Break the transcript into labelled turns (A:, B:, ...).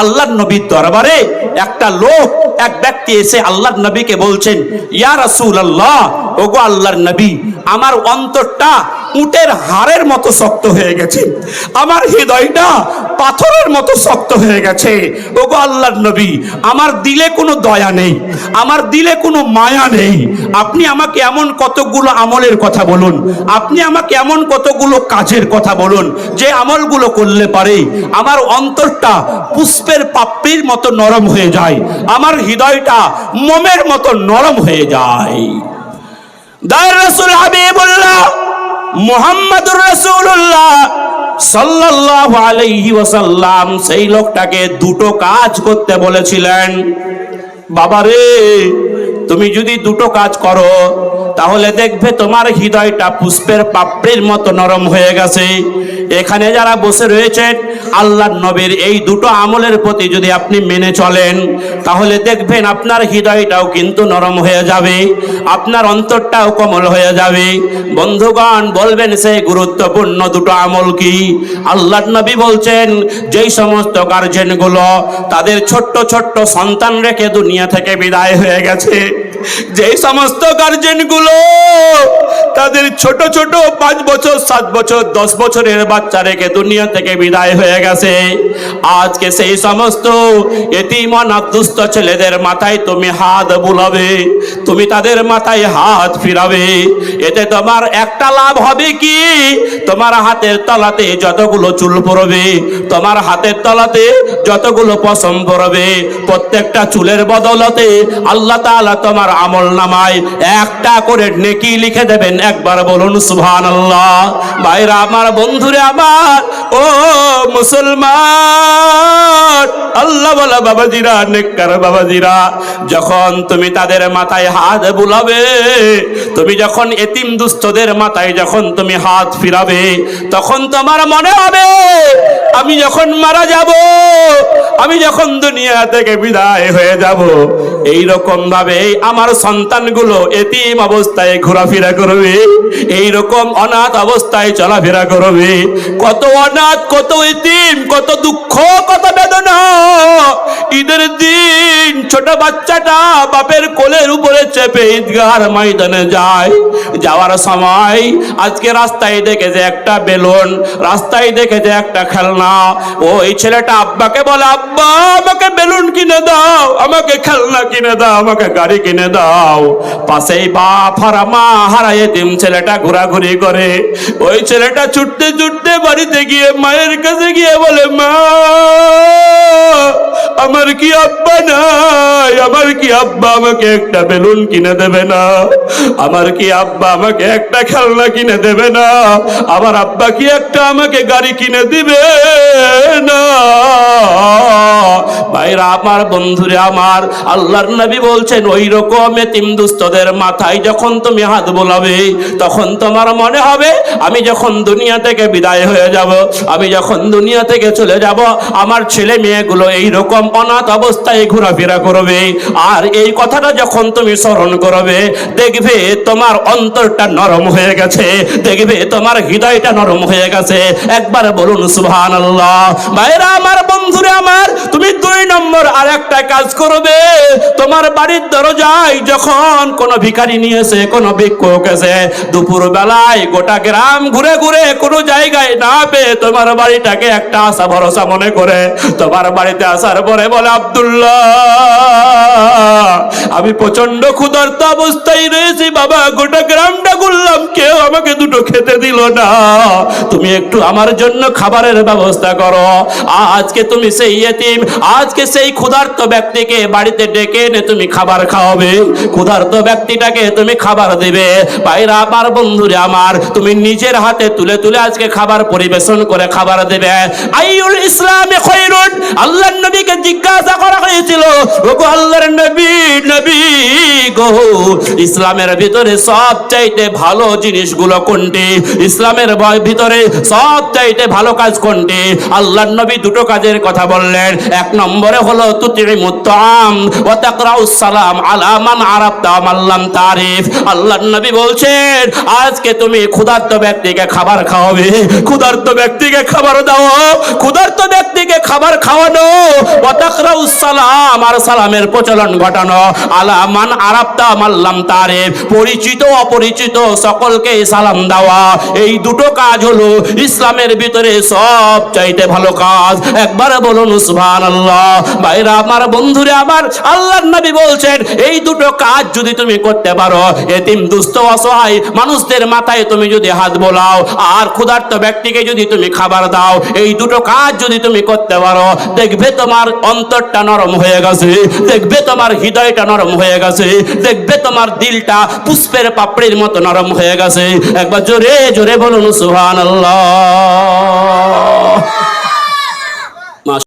A: আল্লাহর নবীর দরবারে একটা লোক, এক ব্যক্তি এসে আল্লাহ নবীকে বলছেন, ইয়া রাসূল আল্লাহ ওগো আল্লাহর নবী, আমার অন্তরটা উটের হাড়ের মতো শক্ত হয়ে গেছে। আমার হৃদয়টা পাথরের মতো শক্ত হয়ে গেছে। ওগো আল্লাহর নবী, আমার দিলে কোনো দয়া নেই, আমার দিলে কোনো মায়া নেই। আপনি আমাকে এমন কতগুলো আমলের কথা বলুন, আপনি আমাকে এমন কতগুলো কাজের কথা বলুন, যে আমলগুলো করলে পারে আমার অন্তরটা পুষ্পের পাপড়ির মতো নরম হয়ে যায়, আমার হৃদয়টা মোমের মতো নরম হয়ে যায়। দায়ের রসুল হাবিবুল্লাহ মুহাম্মাদুর রাসূলুল্লাহ সাল্লাল্লাহু আলাইহি ওয়াসাল্লাম সেই লোকটাকে দুটো কাজ করতে বলেছিলেন। বাবারে তুমি যদি দুটো কাজ করো, তাহলে দেখবে তোমার হৃদয়টা পুষ্পের পাপড়ির মতো নরম হয়ে গেছে। এখানে যারা বসে রয়েছেন আল্লাহর নবীর এই দুটো আমলের প্রতি যদি আপনি মেনে চলেন, তাহলে দেখবেন আপনার হৃদয়টাও কিন্তু নরম হয়ে যাবে, আপনার অন্তরটাও কোমল হয়ে যাবে। বন্ধুগণ, বলবেন সেই গুরুত্বপূর্ণ দুটো আমল কি? আল্লাহর নবী বলছেন, যেই সমস্ত গার্জেনগুলো তাদের ছোট্ট ছোট্ট সন্তান রেখে দুনিয়া থেকে বিদায় হয়ে গেছে, যেই সমস্ত গার্জেনগুলো তাদের ছোট ছোট পাঁচ বছর, সাত বছর, দশ বছরের বাচ্চা রেখে দুনিয়া থেকে বিদায় হয়ে গেছে। আজকে সেই সমস্ত এতিম অনাথ ছেলেদের মাথায় তুমি হাত বুলাবে, তুমি তাদের মাথায় হাত ফিরাবে। এতে তোমার একটা লাভ হবে কি? তোমার হাতের তলাতে যতগুলো চুল পড়বে, তোমার হাতের তলাতে যতগুলো পশম পড়বে, প্রত্যেকটা চুলের বদলতে আল্লাহ তাআলা তোমার আমল নামায় একটা করে নেকি লিখে দেবেন। একবার বলুন সুবহান আল্লাহ ভাইরা, আমার বন্ধুরে, আমার, ও মুসলমান। আল্লাহ বলা, বাবাজিরা, নেককার বাবাজিরা, যখন তুমি তাদের মাথায় হাত বুলাবে, তুমি যখন এতিম দুস্থদের মাথায় যখন তুমি হাত ফিরাবে, তখন তোমার মনে হবে, আমি যখন মারা যাব, আমি যখন দুনিয়া থেকে বিদায় হয়ে যাব এই রকম ভাবে আমার সন্তানগুলো এতিম অবস্থায় ঘোরাফেরা করবে এই রকম অনাথ অবস্থায় চলাফেরা করবে। কত অনাথ, কত এতিম, কত দুঃখ, কত বেদনা। ঈদের দিন ছোট বাচ্চাটা বাপের কোলের উপরে চেপে ঈদগার ময়দানে যায়। যাওয়ার সময় আজকে রাস্তায় দেখেছে একটা বেলুন, রাস্তায় দেখেছে একটা খেলনা। ওই ছেলেটা আব্বাকে বলে, আব্বা, আমাকে বেলুন কিনে দাও, আমাকে খেলনা কিনে দাও, আমাকে গাড়ি কিনে দাও। পাশেই বাপ হারা মা হারা এতিম ছেলেটা ঘোরাঘুরি করে। ওই ছেলেটা ছুটতে ছুটতে বাড়িতে গিয়ে মায়ের কাছে গিয়ে বলে, মা, আমার কি আব্বা নাই আমার কি আব্বা আমাকে একটা বেলুন কিনে দেবে না? আমার কি আব্বা আমাকে একটা খেলনা কিনে দেবে না? আমার আব্বা কি একটা আমাকে গাড়ি কিনে দিবে না? ভাইরা আমার, বন্ধুরে আমার, আল্লাহর নবী বলছেন, ওই রকম এতিম দুস্থদের মাথায় যখন তুমি হাত বোলাবে, তখন তোমার মনে হবে, আমি যখন দুনিয়া থেকে বিদায় হয়ে যাব, আমি যখন দুনিয়া থেকে চলে যাব, আমার ছেলে মেয়েগুলো এই রকম অনাথ অবস্থায় ঘোরাফেরা করবে। আর এই কথাটা যখন তুমি স্মরণ করবে, দেখবে তোমার অন্তরটা নরম হয়ে গেছে, দেখবে তোমার হৃদয়টা নরম হয়ে গেছে। একবার বলুন সুবহান আল্লাহ ভাইরা আমার, বন্ধুরে আমার, তুমি দুই নম্বর আর একটা কাজ করবে। তোমার বাড়ির দরজায় যখন কোনো ভিখারি নিয়েছে কোনো ভিক্ষুক এসে দুপুর বেলায় গোটা গ্রাম ঘুরে ঘুরে কোনো জায়গায় না পেয়ে তোমার বাড়িটাকে একটা আশা ভরসা মনে করে, তোমার বাড়িতে আসার পরে বলে, আব্দুল্লাহ, আমি প্রচণ্ড ক্ষুধার্ত অবস্থায় রয়েছি বাবা, গোটা গ্রামটা ঘুরলাম কেউ আমাকে দুটো দিল না। তুমি একটু আমার জন্য খাবারের ব্যবস্থা করো। আজকে তুমি সেই এতিম, আজকে সেই ক্ষুধার্ত ব্যক্তিকে বাড়িতে ডেকে এনে তুমি খাবার খাওয়াবে। ক্ষুধার্ত ব্যক্তিটাকে তুমি খাবার দেবে। ভাইরা, আমার বন্ধুরে আমার, তুমি নিজের হাতে তুলে তুলে আজকে খাবার পরিবেশন করে খাবার দেবে। আইউল ইসলামে খৈরুন। আল্লাহর নবীকে জিজ্ঞাসা করা হয়েছিল, ওগো আল্লাহর নবী নবী গো, ইসলামের ভিতরে সব চাইতে ভালো জিনিসগুলো কোনটি? ইসলামের ভিতরে সব চাইতে ভালো কাজ কোনটি? আল্লাহ নবী দুটো কাজের কথা বললেন। এক নম্বরে হলো তুতিরি মুত্তাম ওয়া তাকরাউস সালাম আলা মান আরাফতা মাল্লাম তারিফ। আল্লাহ নবী বলছেন, আজকে তুমি ক্ষুধার্ত ব্যক্তিকে খাবার খাওয়াবে, ক্ষুধার্ত ব্যক্তিকে খাবার দাও, ক্ষুধার্ত ব্যক্তিকে খাবার খাওয়ানো সালাম আর সালামের প্রচলন ঘটানো। মাল্লাম পরিচিত, অপরিচিত সকলকে সালাম দেওয়া। এই দুটো কাজ হলো ইসলামের ভিতরে সব চাইতে ভালো কাজ। একবার বলুন আমার বন্ধুরে, আমার আল্লাহর নবী বলছেন, এই দুটো কাজ যদি তুমি করতে পারো, এতিম, দুস্থ, অসহায় মানুষদের মাথায় তুমি যদি হাত বোলাও, আর ক্ষুধার্ত ব্যক্তিকে যদি তুমি খাবার দাও, এই দুটো কাজ যদি তুমি করতে পারো দেখবে তোমার অন্তরটা নরম হয়ে গেছে, দেখবে তোমার হৃদয়টা নরম হয়ে গেছে, দেখবে তোমার দিলটা পুষ্পের পাপড়ির মতো নরম হয়ে গেছে। একবার জোরে জোরে বলুন, সুবহানাল্লাহ।